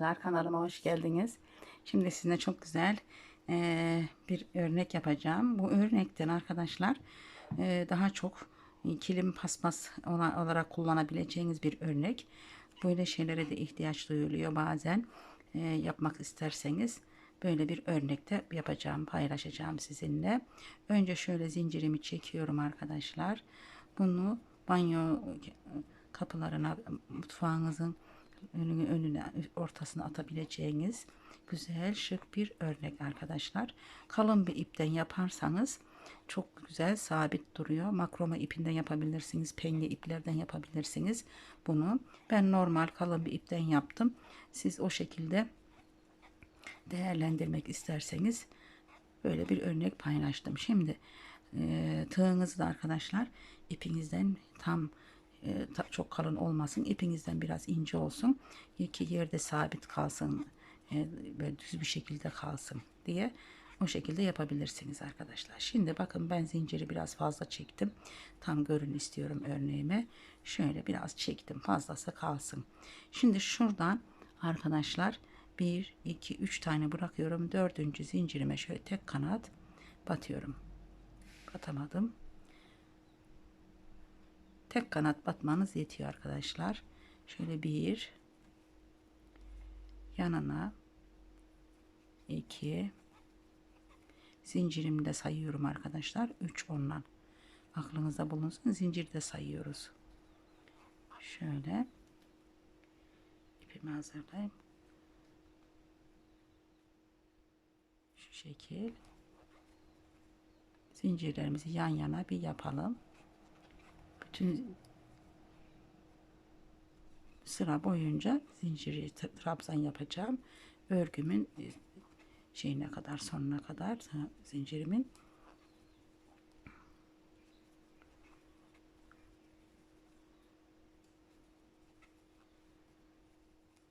arkadaşlar kanalıma hoş geldiniz. Şimdi sizinle çok güzel eee, bir örnek yapacağım. Bu örnekten arkadaşlar eee, daha çok kilim paspas ola- olarak kullanabileceğiniz bir örnek. Böyle şeylere de ihtiyaç duyuluyor bazen eee, yapmak isterseniz. Böyle bir örnekte yapacağım, paylaşacağım sizinle. Önce şöyle zincirimi çekiyorum arkadaşlar. Bunu banyo kapılarına, mutfağınızın önüne, önüne ortasına atabileceğiniz güzel şık bir örnek arkadaşlar. Kalın bir ipten yaparsanız çok güzel sabit duruyor. Makroma ipinden yapabilirsiniz. Penye iplerden yapabilirsiniz bunu. Ben normal kalın bir ipten yaptım. Siz o şekilde değerlendirmek isterseniz böyle bir örnek paylaştım. Şimdi e, tığınızı da arkadaşlar ipinizden tam ta- çok kalın olmasın. ipinizden biraz ince olsun. İki yerde sabit kalsın. e, böyle düz bir şekilde kalsın diye o şekilde yapabilirsiniz arkadaşlar. Şimdi bakın ben zinciri biraz fazla çektim. Tam görün istiyorum örneğime. Şöyle biraz çektim. Fazlası kalsın. Şimdi şuradan arkadaşlar 1, 2, 3 tane bırakıyorum. Dördüncü zincirime şöyle tek kanat batıyorum. Batamadım. Tek kanat batmanız yetiyor arkadaşlar. Şöyle bir yanına iki zincirimde sayıyorum arkadaşlar. 3 ondan. Aklınızda bulunsun. Zincirde sayıyoruz. Şöyle ipimi hazırlayayım. Şu şekil zincirlerimizi yan yana bir yapalım. Bütün sıra boyunca zinciri trabzan yapacağım. Örgümün e, şeyine kadar sonuna kadar e, zincirimin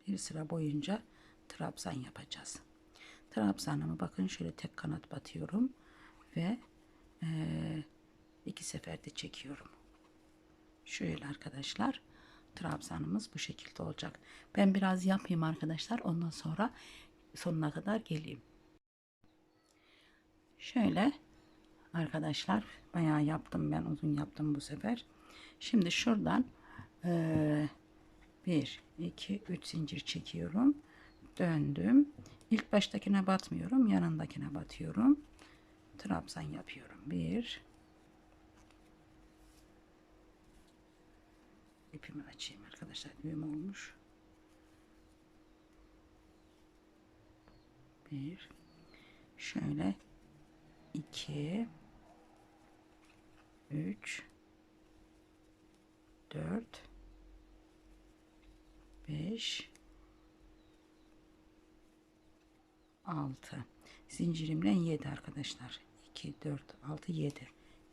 bir sıra boyunca trabzan yapacağız. Trabzanımı bakın şöyle tek kanat batıyorum ve eee, iki seferde çekiyorum. Şöyle arkadaşlar trabzanımız bu şekilde olacak. Ben biraz yapayım arkadaşlar ondan sonra sonuna kadar geleyim. Şöyle arkadaşlar bayağı yaptım ben uzun yaptım bu sefer. Şimdi şuradan eee 1 2 3 zincir çekiyorum. Döndüm. İlk baştakine batmıyorum. Yanındakine batıyorum. Trabzan yapıyorum. 1 İpimi açayım arkadaşlar. Düğüm olmuş. 1 Şöyle 2 3 4 5 6 zincirimle 7 arkadaşlar. 2 4 6 7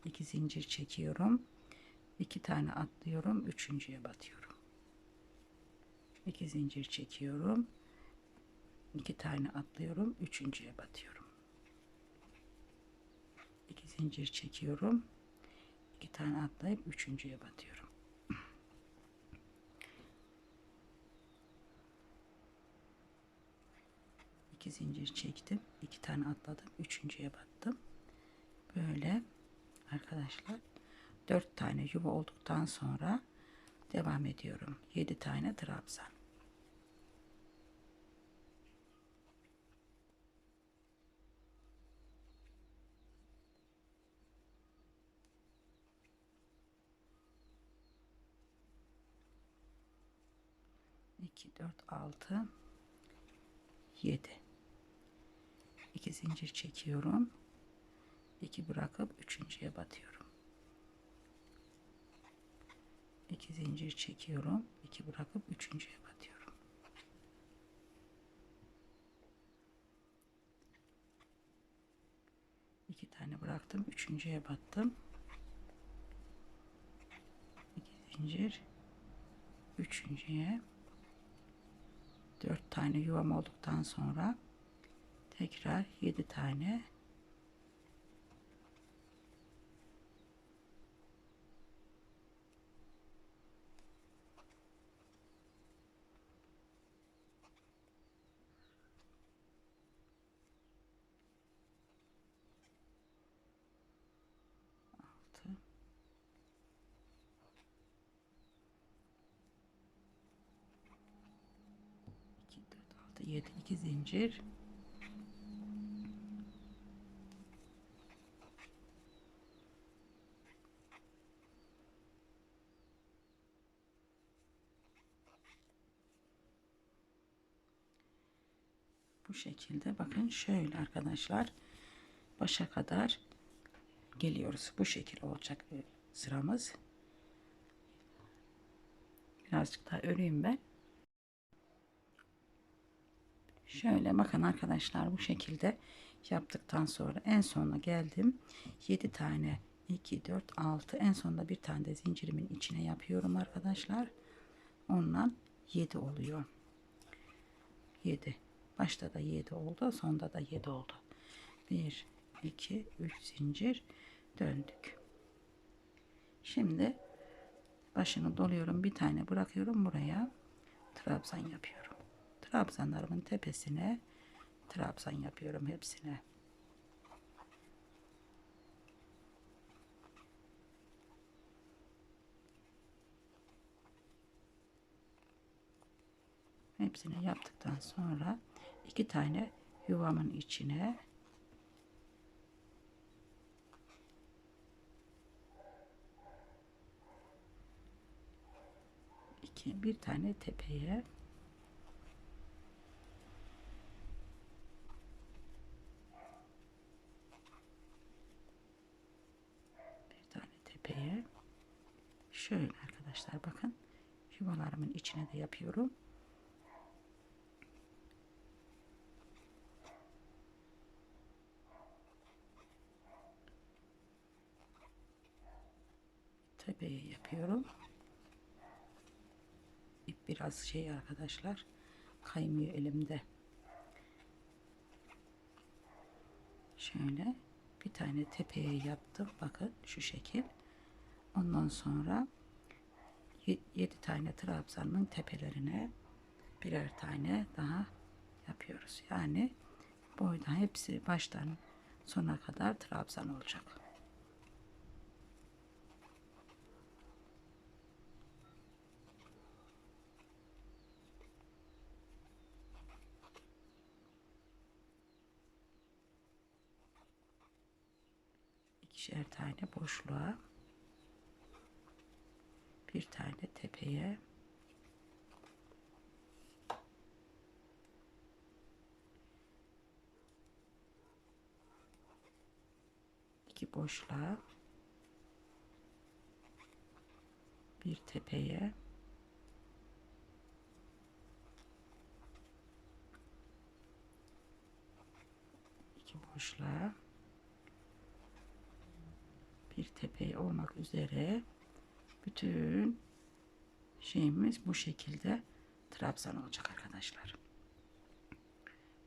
2 zincir çekiyorum 2 tane atlıyorum üçüncüye batıyorum. 2 zincir çekiyorum. 2 tane atlıyorum üçüncüye batıyorum. 2 zincir çekiyorum. 2 tane atlayıp üçüncüye batıyorum. İki zincir çektim iki tane atladım üçüncüye battım. Böyle arkadaşlar dört tane yuva olduktan sonra devam ediyorum yedi tane trabzan iki dört altı yedi 2 zincir çekiyorum. 2 bırakıp üçüncüye batıyorum. 2 zincir çekiyorum. 2 bırakıp üçüncüye batıyorum. İki tane bıraktım. Üçüncüye battım. 2 zincir. Üçüncüye. 4 tane yuvam olduktan sonra tekrar 7 tane 6 7 2 zincir. Bu şekilde bakın şöyle arkadaşlar. Başa kadar geliyoruz. Bu şekil olacak sıramız. Birazcık daha öreyim ben şöyle bakın arkadaşlar bu şekilde yaptıktan sonra en sona geldim 7 tane 2 4 6 en sonunda bir tane de zincirimin içine yapıyorum arkadaşlar ondan 7 oluyor 7 Başta da 7 oldu. Sonda da 7 oldu. 1, 2, 3 zincir döndük. Şimdi başını doluyorum. Bir tane bırakıyorum buraya. Trabzan yapıyorum. Trabzanlarımın tepesine trabzan yapıyorum hepsine. Hepsini yaptıktan sonra iki tane yuvamın içine iki bir tane tepeye bir tane tepeye şöyle arkadaşlar bakın yuvalarımın içine de yapıyorum tepeye yapıyorum. İp biraz şey arkadaşlar kaymıyor elimde. Şöyle bir tane tepeye yaptım. Bakın şu şekil. Ondan sonra 7 tane trabzanın tepelerine birer tane daha yapıyoruz. Yani boydan hepsi baştan sona kadar trabzan olacak. ikişer tane boşluğa bir tane tepeye. İki boşluğa. Bir tepeye. İki boşluğa. Bir tepe olmak üzere bütün şeyimiz bu şekilde trabzan olacak arkadaşlar.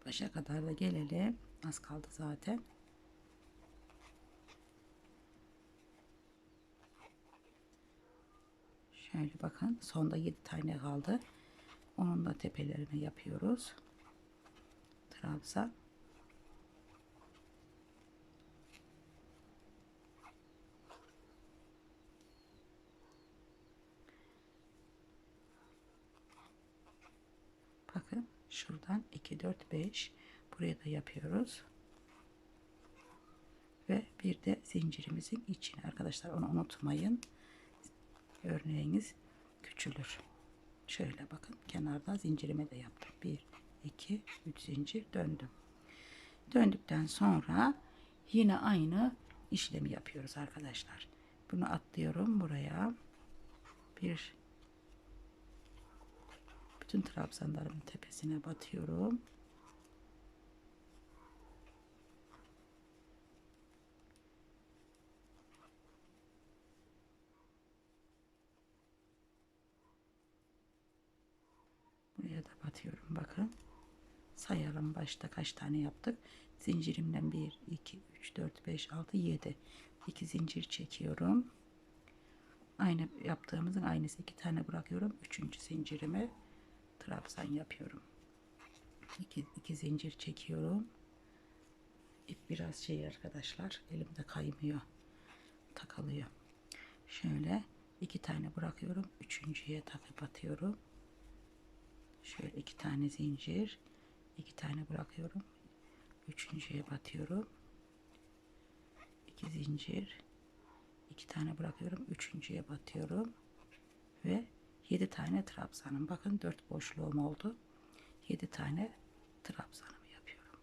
Başa kadar da gelelim. Az kaldı zaten. Şöyle bakın. Sonda 7 tane kaldı. Onun da tepelerini yapıyoruz. Trabzan. Bakın şuradan 2 4 5 buraya da yapıyoruz. Ve bir de zincirimizin içine arkadaşlar onu unutmayın. Örneğiniz küçülür. Şöyle bakın kenarda zincirime de yaptım. 1 2 3 zincir döndüm. Döndükten sonra yine aynı işlemi yapıyoruz arkadaşlar. Bunu atlıyorum buraya. Bir bütün trabzanlarımın tepesine batıyorum. Buraya da batıyorum bakın. Sayalım başta kaç tane yaptık. Zincirimden 1, 2, 3, 4, 5, 6, 7. 2 zincir çekiyorum. Aynı yaptığımızın aynısı iki tane bırakıyorum. Üçüncü zincirime trabzan yapıyorum. İki, iki zincir çekiyorum. İp biraz şey arkadaşlar elimde kaymıyor. Takılıyor. Şöyle iki tane bırakıyorum. Üçüncüye takıp atıyorum. Şöyle iki tane zincir. iki tane bırakıyorum. Üçüncüye batıyorum. İki zincir. iki tane bırakıyorum. Üçüncüye batıyorum. Ve yedi tane trabzanım. Bakın dört boşluğum oldu. Yedi tane trabzanımı yapıyorum.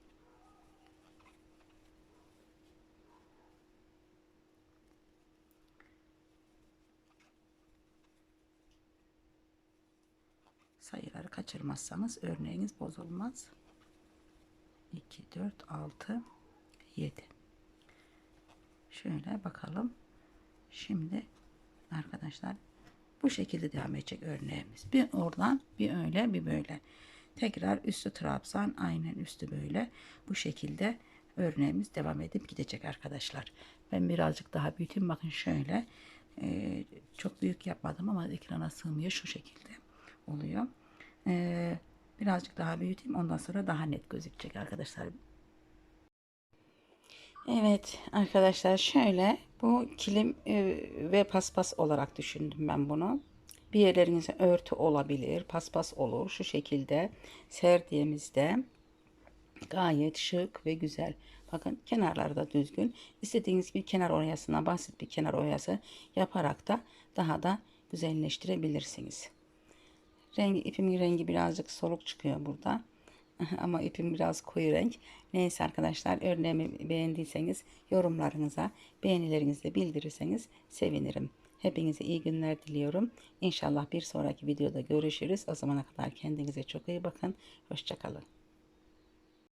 Sayıları kaçırmazsanız örneğiniz bozulmaz. 2, 4, 6, 7. Şöyle bakalım. Şimdi arkadaşlar bu şekilde devam edecek örneğimiz. Bir oradan bir öyle bir böyle. Tekrar üstü trabzan aynen üstü böyle. Bu şekilde örneğimiz devam edip gidecek arkadaşlar. Ben birazcık daha büyüteyim. Bakın şöyle. Ee, çok büyük yapmadım ama ekrana sığmıyor. Şu şekilde oluyor. Ee, birazcık daha büyüteyim. Ondan sonra daha net gözükecek arkadaşlar. Evet arkadaşlar şöyle bu kilim e, ve paspas olarak düşündüm ben bunu. Bir yerlerinize örtü olabilir, paspas olur. Şu şekilde serdiğimizde gayet şık ve güzel. Bakın kenarları da düzgün. İstediğiniz bir kenar oyasına basit bir kenar oyası yaparak da daha da güzelleştirebilirsiniz. Rengi, ipimin rengi birazcık soluk çıkıyor burada. Ama ipim biraz koyu renk. Neyse arkadaşlar örneğimi beğendiyseniz yorumlarınıza beğenilerinizle bildirirseniz sevinirim. Hepinize iyi günler diliyorum. İnşallah bir sonraki videoda görüşürüz. O zamana kadar kendinize çok iyi bakın. Hoşçakalın.